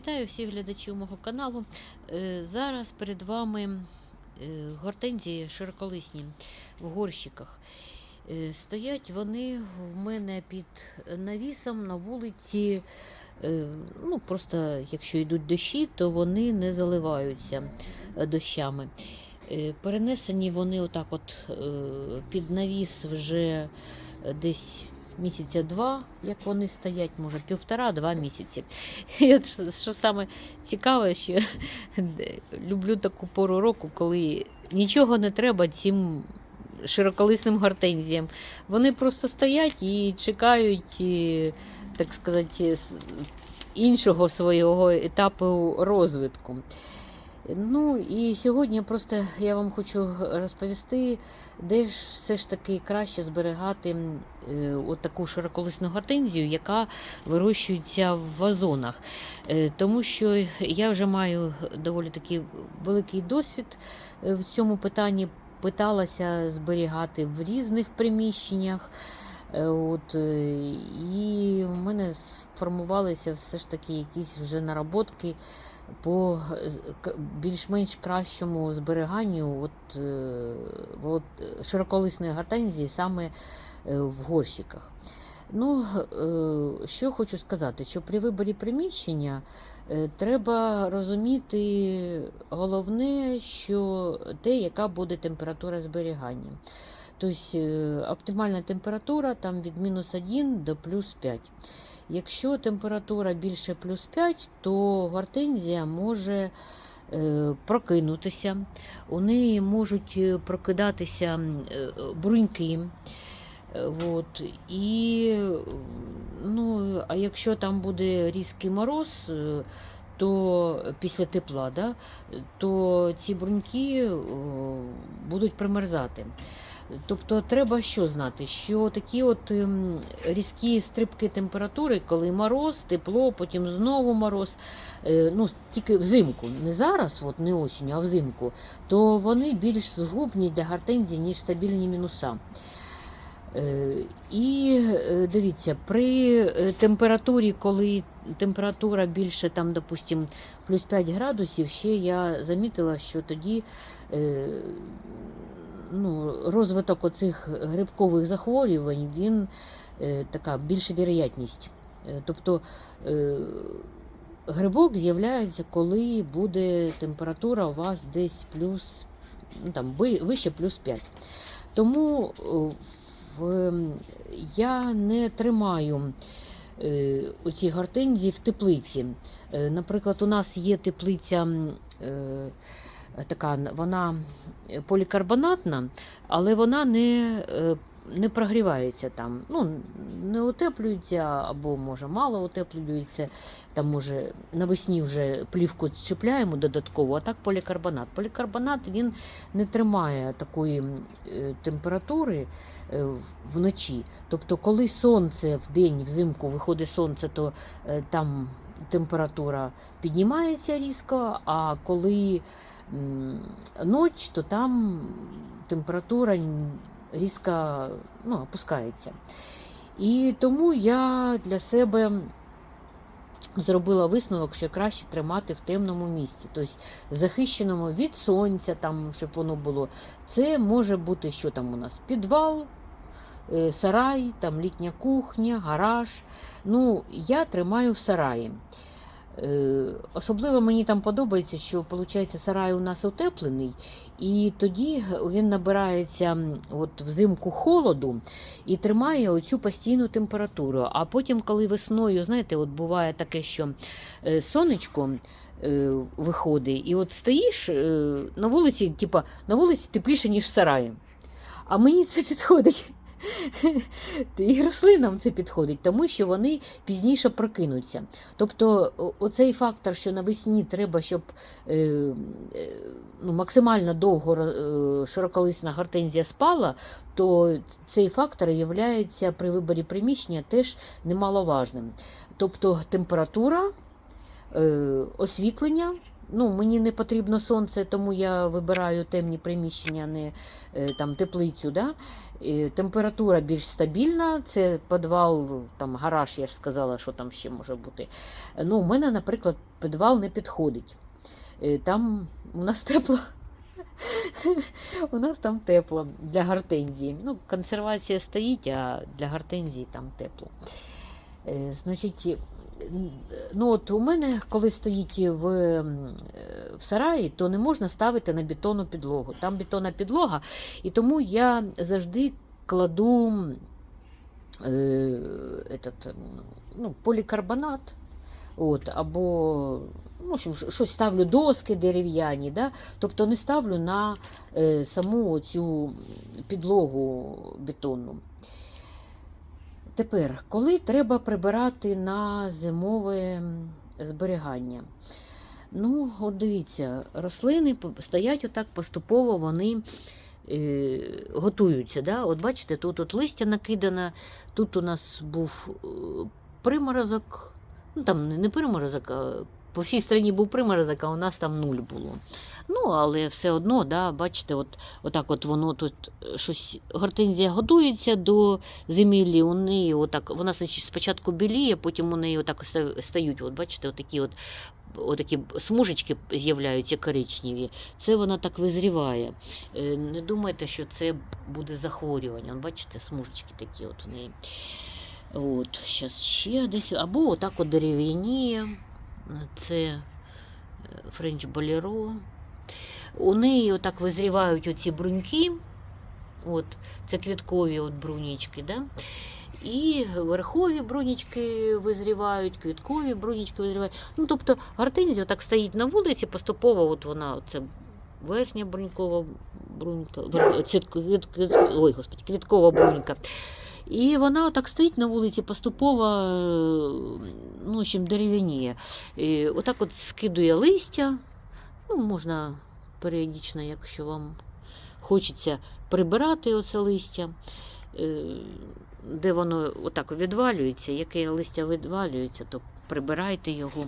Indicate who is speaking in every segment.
Speaker 1: Вітаю всіх глядачів мого каналу. Е, Зараз перед вами е, гортензії широколисні в горщиках. Е, Стоять вони в мене під навісом на вулиці. Ну, просто якщо йдуть дощі, то вони не заливаються дощами. Перенесені вони отак от під навіс вже десь місяця два, як вони стоять, може півтора-два місяці. І от що, саме цікаве, що люблю таку пору року, коли нічого не треба цим широколисним гортензіям. Вони просто стоять і чекають, і, так сказати, іншого свого етапу розвитку. Ну і сьогодні просто я вам хочу розповісти, де ж все ж таки краще зберігати е, от таку широколисну гортензію, яка вирощується в вазонах. Е, тому що я вже маю доволі такий великий досвід е, в цьому питанні. Питалася зберігати в різних приміщеннях. Е, От, е, і в мене сформувалися все ж таки якісь вже наработки по е, більш-менш кращому зберіганню от, от, широколисної гортензії саме в горщиках. Ну, що хочу сказати, що при виборі приміщення треба розуміти головне, що те, яка буде температура зберігання. Тобто е, оптимальна температура там від мінус 1 до плюс 5. Якщо температура більше плюс 5, то гортензія може е, прокинутися, у неї можуть е, прокидатися е, бруньки. От. І, ну, а якщо там буде різкий мороз, то після тепла, да, то ці бруньки будуть примерзати. Тобто треба що знати, що такі от ем, різкі стрибки температури, коли мороз, тепло, потім знову мороз, е, ну тільки взимку, не зараз, от не осінню, а взимку, то вони більш згубні для гортензії, ніж стабільні мінуса. Е, І е, дивіться, при е, температурі, коли температура більше, там, допустим, плюс 5 градусів, ще я замітила, що тоді ну, розвиток оцих грибкових захворювань, він така більша вірогідність. Тобто грибок з'являється, коли буде температура у вас десь плюс, ну, там, вище плюс 5. Тому я не тримаю е, оці гортензії в теплиці. Е, Наприклад, у нас є теплиця. е, Така вона полікарбонатна, але вона не, не прогрівається там. Ну, не утеплюється, або може мало утеплюється. Там може навесні вже плівку чіпляємо додатково, а так полікарбонат. Полікарбонат він не тримає такої е, температури е, вночі. Тобто, коли сонце в день взимку виходить сонце, то е, там температура піднімається різко, а коли ніч, то там температура різко ну, опускається. І тому я для себе зробила висновок, що краще тримати в темному місці, тобто захищеному від сонця, там, щоб воно було. Це може бути, що там у нас? Підвал, е, сарай, там літня кухня, гараж. Ну, я тримаю в сараї. Е, Особливо мені там подобається, що виходить, сарай у нас утеплений, і тоді він набирається от взимку холоду і тримає оцю постійну температуру. А потім, коли весною, знаєте, от буває таке, що е, сонечко е, виходить, і от стоїш на вулиці, типа на вулиці тепліше, ніж в сараї. А мені це підходить. І рослинам це підходить, тому що вони пізніше прокинуться. Тобто, оцей фактор, що навесні треба, щоб е, е, ну, максимально довго е, широколисна гортензія спала, то цей фактор є при виборі приміщення теж немаловажним. Тобто температура, освітлення, ну, мені не потрібно сонце, тому я вибираю темні приміщення, не е, там, теплицю. Да? І температура більш стабільна, це підвал, там, гараж, я ж сказала, що там ще може бути. Ну, у мене, наприклад, підвал не підходить. Е, Там у нас тепло. У нас там тепло для гортензії. Ну, консервація стоїть, а для гортензії там тепло. Е, Значить, е, ну от у мене, коли стоїть в, е, в сараї, то не можна ставити на бетонну підлогу. Там бетонна підлога, і тому я завжди кладу е, этот, ну, полікарбонат. От, або ну, щось ставлю доски дерев'яні, да? тобто не ставлю на е, саму цю підлогу бетонну. Тепер, коли треба прибирати на зимове зберігання? Ну, от дивіться, рослини стоять отак поступово, вони е, готуються. Да? От бачите, тут от листя накидано, тут у нас був е, приморозок, ну там не приморозок, а по всій країні був приморозок, а у нас там нуль було. Ну, але все одно, да, бачите, от, отак от воно тут е, щось, гортензія готується до зимівлі, у неї отак, вона спочатку біліє, потім у неї отак стають, от, бачите, отакі от, отакі смужечки з'являються коричневі. Це вона так визріває. Е, Не думайте, що це буде захворювання. Бачите, смужечки такі от в неї. От, зараз ще десь. Або отак от дерев'яніє. Це френч болеро. У неї отак визрівають оці бруньки. От, це квіткові от брунічки, да? І верхові брунічки визрівають, квіткові брунічки визрівають. Ну, тобто гортензія так стоїть на вулиці, поступово от вона, це верхня брунькова брунька, ой, господи, квіткова брунька. І вона отак стоїть на вулиці, поступово е, ну, общем, дерев'яніє. Отак от скидує листя. Ну, можна періодично, якщо вам хочеться прибирати оце листя, е, де воно отак відвалюється, яке листя відвалюється, то прибирайте його.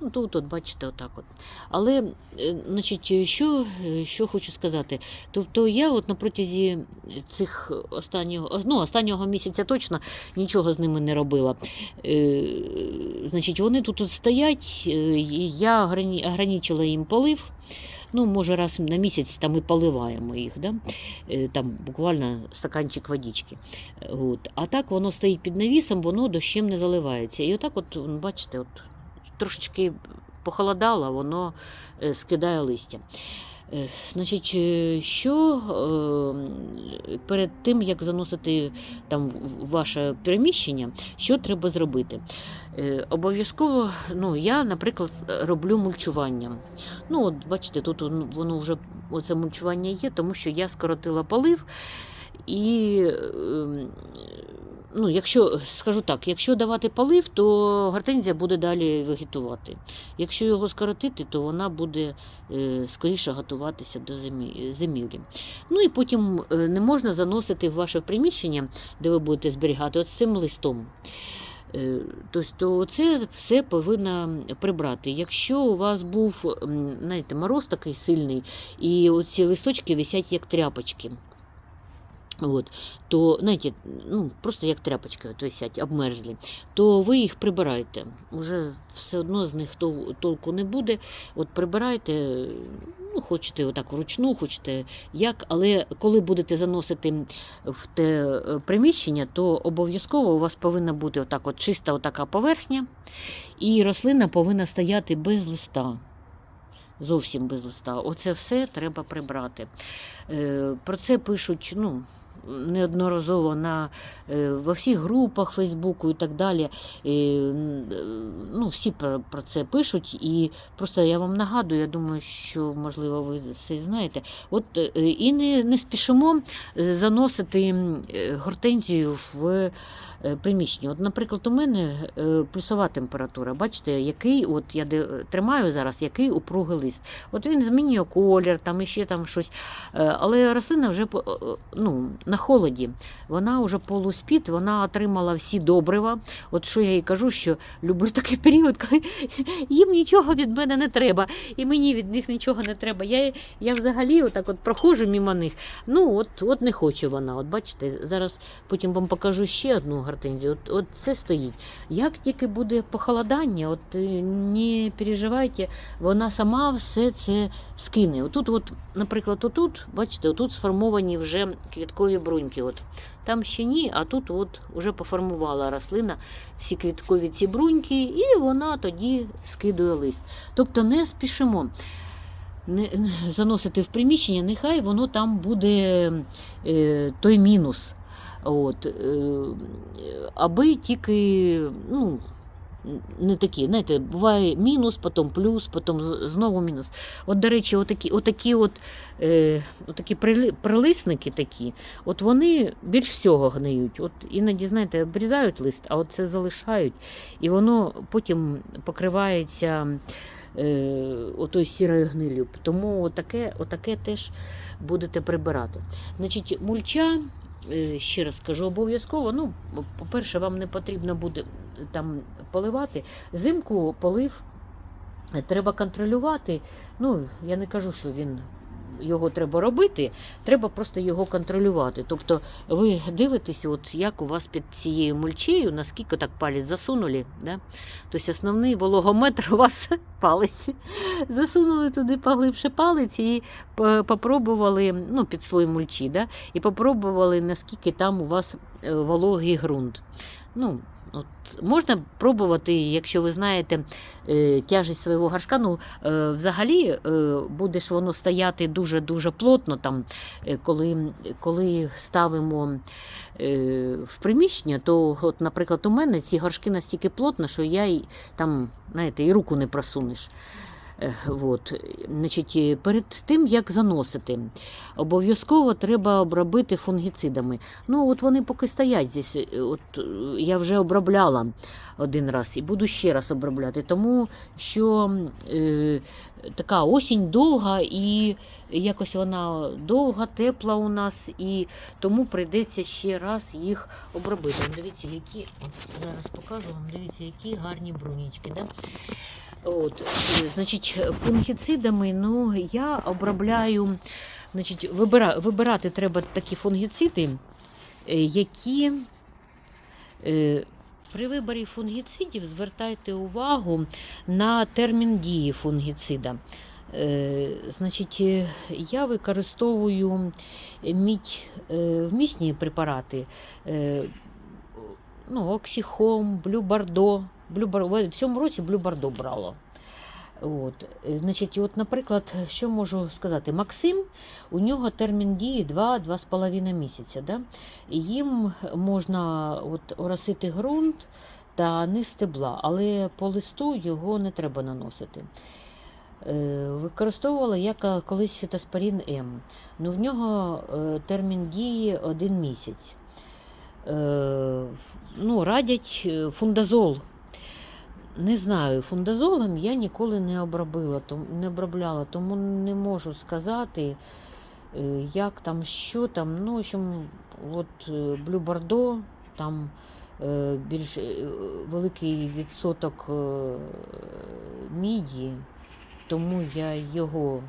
Speaker 1: Ну, тут, от, бачите, отак от. Але, е, значить, що, що хочу сказати, тобто я от на протязі цих останнього, ну, останнього місяця точно нічого з ними не робила. Е, значить, вони тут от стоять, е, я ограничила їм полив. Ну, може, раз на місяць там і поливаємо їх, да? Е, там буквально стаканчик водички. От. А так воно стоїть під навісом, воно дощем не заливається. І отак, от, бачите, от, трошечки похолодало, воно е, скидає листя. Е, Значить, е, що перед тим, як заносити там ваше приміщення, що треба зробити? Обов'язково, ну, я, наприклад, роблю мульчування. Ну, от бачите, тут воно вже оце мульчування є, тому що я скоротила полив. І ем, ну, якщо скажу так, якщо давати полив, то гортензія буде далі вегетувати. Якщо його скоротити, то вона буде е, скоріше готуватися до зимі- зимівлі. Ну і потім е, не можна заносити в ваше приміщення, де ви будете зберігати, от цим листом. Е, Тобто це все повинно прибрати. Якщо у вас був знаєте, мороз такий сильний, і оці листочки висять як тряпочки. От, то, знаєте, ну, просто як тряпочки от висять, обмерзлі, то ви їх прибирайте. Уже все одно з них тол- толку не буде. От прибирайте, ну, хочете отак вручну, хочете як, але коли будете заносити в те е, приміщення, то обов'язково у вас повинна бути отак от чиста отака поверхня, і рослина повинна стояти без листа. Зовсім без листа. Оце все треба прибрати. Е, Про це пишуть ну, неодноразово на, е, во всіх групах Фейсбуку і так далі. Е, Ну, всі про, про це пишуть. І просто я вам нагадую, я думаю, що можливо ви все знаєте. От е, і не, не спішимо е, заносити гортензію в приміщення. От, наприклад, у мене плюсова температура. Бачите, який, от я тримаю зараз, який упругий лист. От він змінює колір, там іще там щось. Але рослина вже ну, на холоді. Вона вже полуспіт, вона отримала всі добрива. От що я їй кажу, що люблю такий період, коли їм нічого від мене не треба, і мені від них нічого не треба. Я, я взагалі отак от проходжу мимо них. Ну, от, от не хоче вона. От бачите, зараз потім вам покажу ще одну гортензію. От, от це стоїть. Як тільки буде похолодання, от е, не переживайте, вона сама все це скине. Отут, от, наприклад, отут, бачите, отут сформовані вже квіткові бруньки. От. Там ще ні, а тут от вже поформувала рослина всі квіткові ці бруньки, і вона тоді скидує лист. Тобто не спішимо не, заносити в приміщення, нехай воно там буде е, той мінус. От, е, аби тільки ну, не такі, знаєте, буває мінус, потім плюс, потім знову мінус. От, до речі, отакі, отакі, от, е, отакі прилисники такі, от вони більш всього гниють. От іноді, знаєте, обрізають лист, а от це залишають, і воно потім покривається е, отою сірою гнилю. Тому отаке, отаке теж будете прибирати. Значить, мульча. Е, Ще раз скажу, обов'язково. Ну, по-перше, вам не потрібно буде там поливати. Зимку полив е, треба контролювати. Ну, я не кажу, що він його треба робити, треба просто його контролювати. Тобто ви дивитеся, от як у вас під цією мульчею, наскільки так палець засунули. Да? Тобто основний вологометр у вас палець. Засунули туди поглибше палець і по- попробували ну, під слой мульчі, да? і попробували, наскільки там у вас е, вологий ґрунт. Ну, от, можна пробувати, якщо ви знаєте е, тяжесть свого горшка. Ну, е, взагалі е, буде ж воно стояти дуже-дуже плотно, там, коли, коли ставимо в приміщення, то, от, наприклад, у мене ці горшки настільки плотно, що я й, там, знаєте, і руку не просунеш. Е, Вот. Значить, е, перед тим, як заносити, обов'язково треба обробити фунгіцидами. Ну, от вони поки стоять здесь. е, От я вже обробляла один раз і буду ще раз обробляти, тому що е, така осінь довга і якось вона довга, тепла у нас, і тому прийдеться ще раз їх обробити. Дивіться, які зараз покажу вам. Дивіться, які гарні брунічки. Да? От, е, значить, фунгіцидами ну, я обробляю. Значить, вибира, вибирати треба такі фунгіциди, е, які е, при виборі фунгіцидів звертайте увагу на термін дії фунгіцида. Е, Значить, е, я використовую мідь е, вмісні препарати. Ну, Оксіхом, блюбардо. Блюбар... В цьому році Блю-Бардо брала. От, е, значить, от, наприклад, що можу сказати? Максим, у нього термін дії 2-2,5 місяця. Да? Їм можна от, оросити ґрунт та низ стебла, але по листу його не треба наносити. Е, Використовувала я колись фітоспорін М. Ну, в нього е, термін дії один місяць. Е, Ну, радять е, фундазол. Не знаю, фундазолом я ніколи не обробила, не обробляла, тому не можу сказати, е, як там, що там. Ну, в общем, от Блю Бордо, там е, більш е, великий відсоток е, міді, тому я його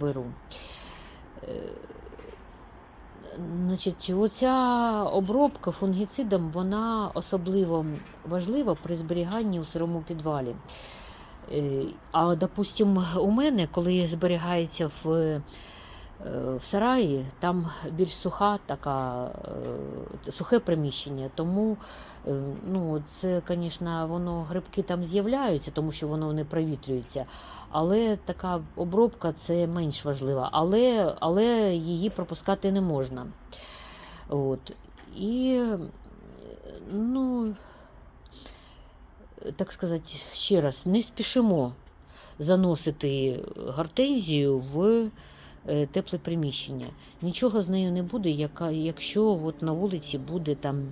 Speaker 1: беру. Значить, оця обробка фунгіцидом вона особливо важлива при зберіганні у сирому підвалі. Е, А, допустим, у мене, коли зберігається в, в сараї, там більш суха така, е, сухе приміщення, тому е, ну, це, звісно, воно грибки там з'являються, тому що воно не провітрюється. Але така обробка це менш важлива, але, але її пропускати не можна. От. І, е, ну, так сказати, ще раз, не спішимо заносити гортензію в е, тепле приміщення. Нічого з нею не буде, якщо от на вулиці буде там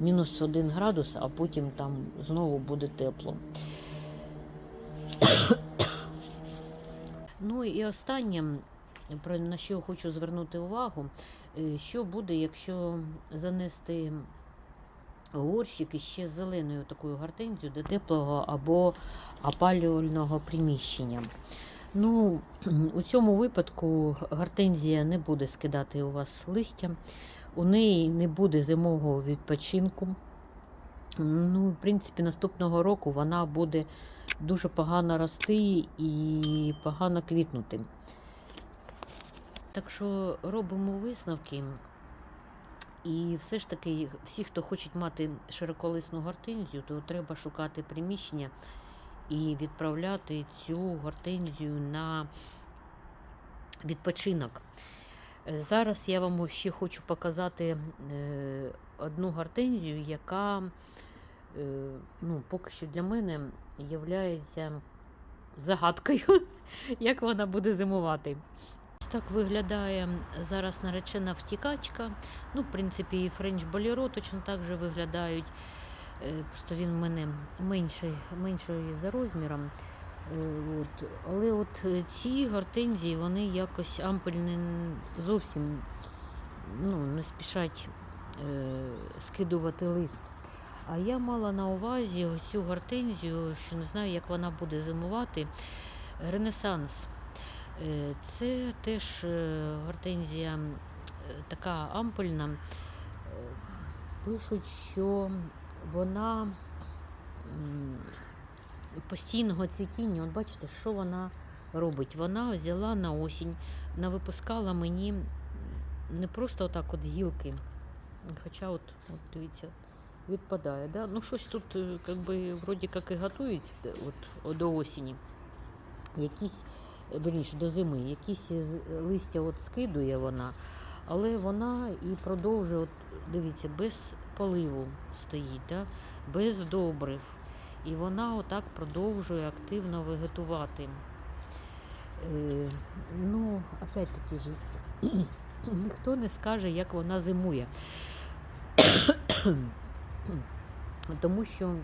Speaker 1: мінус один градус, а потім там знову буде тепло. Ну і останнє, на що хочу звернути увагу, Е, Що буде, якщо занести горщик іще з зеленою такою гортензією до теплого або опалювального приміщення? Ну, у цьому випадку гортензія не буде скидати у вас листя, у неї не буде зимового відпочинку. Ну, в принципі, наступного року вона буде дуже погано рости і погано квітнути. Так що робимо висновки. І все ж таки, всі, хто хочуть мати широколисну гортензію, то треба шукати приміщення і відправляти цю гортензію на відпочинок. Зараз я вам ще хочу показати е, одну гортензію, яка е, ну, поки що для мене є загадкою, як вона буде зимувати. Так виглядає зараз наречена втікачка. Ну, в принципі, і френч боліро точно так же виглядають. Е, Просто він в мене менший, менший за розміром. Е, От. Але от е, ці гортензії, вони якось ампельні н- зовсім ну, не спішать скидувати лист. А я мала на увазі цю гортензію, що не знаю, як вона буде зимувати. Ренесанс. Це теж гортензія така ампельна. Пишуть, що вона постійного цвітіння. От бачите, що вона робить? Вона взяла на осінь, навипускала мені не просто отак от гілки, хоча от, от дивіться, відпадає. Да? Ну, щось тут е, как би, вроді як і готується де- от, до осені. Якісь, е, верніше, до зими, якісь е, листя от скидує вона, але вона і продовжує, от, дивіться, без поливу стоїть, да? без добрив. І вона отак продовжує активно вегетувати. Е, ну, опять-таки ж, ніхто не скаже, як вона зимує. Тому що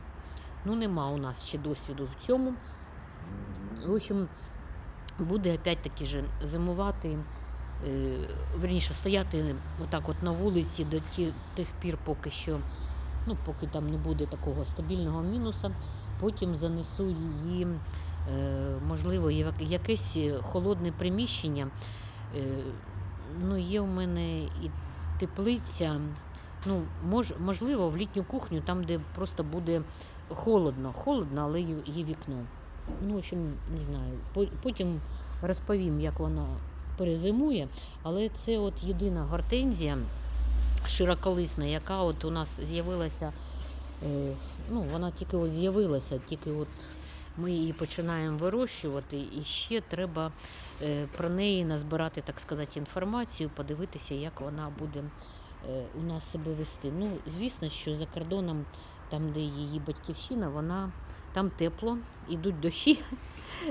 Speaker 1: ну, нема у нас ще досвіду в цьому. В общем, буде опять-таки же зимувати, верніше, стояти отак от на вулиці до тих пір, поки що, ну, поки там не буде такого стабільного мінуса, потім занесу її, е, можливо, якесь холодне приміщення. Е, ну, є у мене і теплиця. Ну, мож, можливо, в літню кухню, там, де просто буде холодно. Холодно, але є вікно. Ну, в общем, не знаю. Потім розповім, як вона перезимує. Але це от єдина гортензія широколисна, яка от у нас з'явилася. Е, ну, вона тільки от з'явилася, тільки от ми її починаємо вирощувати, і ще треба е, про неї назбирати, так сказати, інформацію, подивитися, як вона буде е, у нас себе вести. Ну, звісно, що за кордоном, там, де її батьківщина, вона там тепло, ідуть дощі,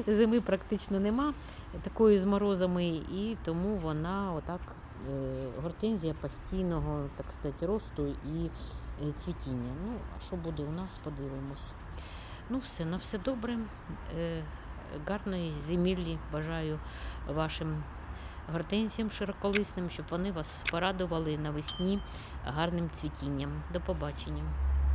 Speaker 1: зими практично нема такої з морозами, і тому вона отак. е, Гортензія постійного, так сказати, росту і е, цвітіння. Ну, а що буде у нас, подивимось. Ну, все, на все добре. Е, Гарної зиміллі бажаю вашим гортензіям широколисним, щоб вони вас порадували навесні гарним цвітінням. До побачення.